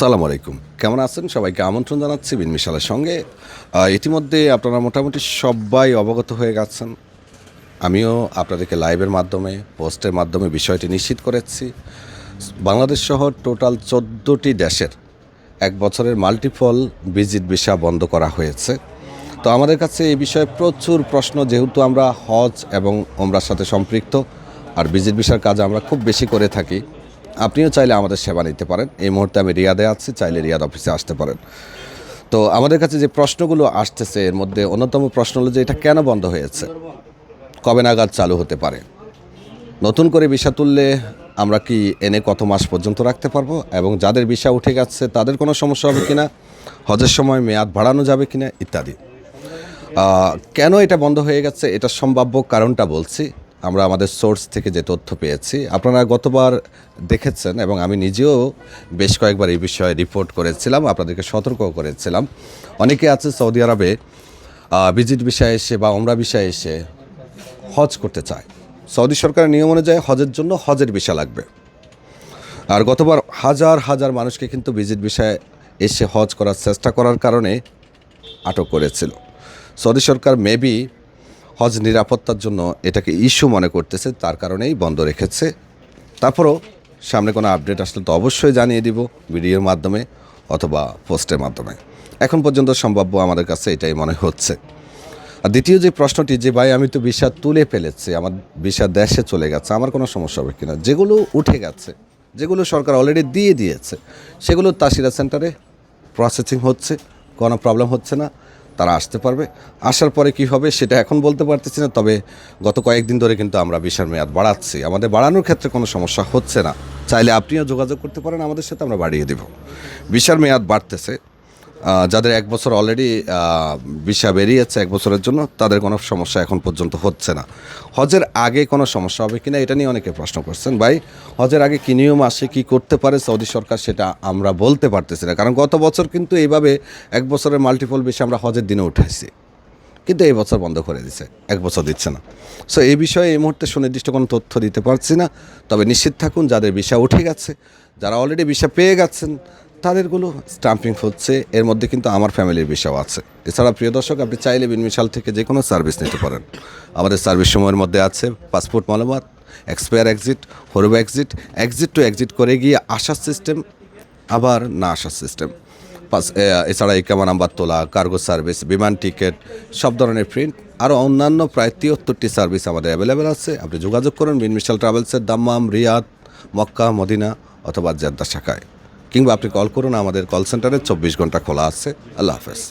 সালাম আলাইকুম। কেমন আছেন? সবাইকে আমন্ত্রণ জানাচ্ছি বিনমিশালের সঙ্গে। ইতিমধ্যে আপনারা মোটামুটি সবাই অবগত হয়ে গেছেন। আমিও আপনাদেরকে লাইভের মাধ্যমে, পোস্টের মাধ্যমে বিষয়টি নিশ্চিত করেছি। বাংলাদেশ সহ টোটাল চোদ্দোটি দেশের এক বছরের মাল্টিপল ভিজিট ভিসা বন্ধ করা হয়েছে। তো আমাদের কাছে এই বিষয়ে প্রচুর প্রশ্ন, যেহেতু আমরা হজ এবং ওমরার সাথে সম্পৃক্ত, আর ভিজিট ভিসার কাজ আমরা খুব বেশি করে থাকি। আপনিও চাইলে আমাদের সেবা নিতে পারেন। এই মুহূর্তে আমি রিয়াদে আছি, চাইলে রিয়াদ অফিসে আসতে পারেন। তো আমাদের কাছে যে প্রশ্নগুলো আসতেছে, এর মধ্যে অন্যতম প্রশ্ন হলো যে এটা কেন বন্ধ হয়েছে? কবে নাগাদ চালু হতে পারে? নতুন করে ভিসা তুললে আমরা কি এনে কত মাস পর্যন্ত রাখতে পারব? এবং যাদের ভিসা উঠে গেছে, তাদের কোনো সমস্যা হবে কিনা? হজের সময় মেয়াদ বাড়ানো যাবে কিনা? ইত্যাদি। কেন এটা বন্ধ হয়ে গেছে? এটা সম্ভাব্য কারণটা বলছি। আমরা আমাদের সোর্স থেকে যে তথ্য পেয়েছি, আপনারা গতবার দেখেছেন এবং আমি নিজেও বেশ কয়েকবার এই বিষয়ে রিপোর্ট করেছিলাম, আপনাদেরকে সতর্ক করেছিলাম। অনেকে আছে সৌদি আরবে ভিজিট বিষয়ে এসে বা অমরা বিষয়ে এসে হজ করতে চায়। সৌদি সরকারের নিয়ম অনুযায়ী হজের জন্য হজের ভিসা লাগবে। আর গতবার হাজার হাজার মানুষকে কিন্তু ভিজিট বিষয়ে এসে হজ করার চেষ্টা করার কারণে আটক করেছিল। সৌদি সরকার মেবি হজ নিরাপত্তার জন্য এটাকে ইস্যু মনে করতেছে, তার কারণেই বন্ধ রেখেছে। তারপরও সামনে কোনো আপডেট আসলে তো অবশ্যই জানিয়ে দিব ভিডিওর মাধ্যমে অথবা পোস্টের মাধ্যমে। এখন পর্যন্ত সম্ভাব্য আমাদের কাছে এটাই মনে হচ্ছে। আর দ্বিতীয় যে প্রশ্নটি, যে ভাই আমি তো ভিসা তুলে ফেলেছি, আমার ভিসা দেশে চলে গেছে, আমার কোনো সমস্যা হবে কিনা? যেগুলো উঠে গেছে, যেগুলো সরকার অলরেডি দিয়ে দিয়েছে, সেগুলো তাসিরা সেন্টারে প্রসেসিং হচ্ছে, কোনো প্রবলেম হচ্ছে না। তারা আসতে পারবে। আসার পরে কি হবে সেটা এখন বলতে পারতেছি না, তবে গত কয়েকদিন ধরে কিন্তু আমরা ভিসার মেয়াদ বাড়াচ্ছি। আমাদের বাড়ানোর ক্ষেত্রে কোনো সমস্যা হচ্ছে না। চাইলে আপনিও যোগাযোগ করতে পারেন, আমাদের সাথে আমরা বাড়িয়ে দেব। ভিসার মেয়াদ বাড়তেছে যাদের এক বছর অলরেডি ভিসা বেরিয়েছে এক বছরের জন্য, তাদের কোনো সমস্যা এখন পর্যন্ত হচ্ছে না। হজের আগে কোনো সমস্যা হবে কিনা এটা নিয়ে অনেকে প্রশ্ন করছেন। ভাই, হজের আগে কি নিয়ম আসে কি করতে পারে সৌদি সরকার সেটা আমরা বলতে পারতেছি না। কারণ গত বছর কিন্তু এইভাবে এক বছরের মাল্টিপল ভিসা আমরা হজের দিনে উঠাইছি। কিন্তু এই বছর বন্ধ করে দিছে, এক বছর দিচ্ছে না। সো এই বিষয়ে এই মুহূর্তে সুনির্দিষ্ট কোনো তথ্য দিতে পারছি না। তবে নিশ্চিত থাকুন, যাদের ভিসা উঠে গেছে, যারা অলরেডি ভিসা পেয়ে গেছেন তাদেরগুলো স্টাম্পিং হচ্ছে, এর মধ্যে কিন্তু আমার ফ্যামিলির বিষয়ও আছে। এছাড়া প্রিয় দর্শক, আপনি চাইলে বিনমিশাল থেকে যে কোনো সার্ভিস নিতে পারেন। আমাদের সার্ভিস সময়ের মধ্যে আছে পাসপোর্ট মালামাত এক্সপায়ার এক্সিট, হরুবা এক্সিট এক্সিট টু এক্সিট করে গিয়ে আসার সিস্টেম, আবার না আসার সিস্টেম। পাস এছাড়া ইকামা নাম্বার তোলা, কার্গো সার্ভিস, বিমান টিকিট, সব ধরনের প্রিন্ট, আরও অন্যান্য প্রায় তিয়াত্তরটি সার্ভিস আমাদের অ্যাভেলেবেল আছে। আপনি যোগাযোগ করুন বিন মিশাল ট্রাভেলসের দাম্মাম, রিয়াদ, মক্কা, মদিনা অথবা জেদ্দা শাখায়। কিংবা আপনি কল করুন আমাদের কল সেন্টারে চব্বিশ ঘণ্টা খোলা আছে। আল্লাহ হাফেজ।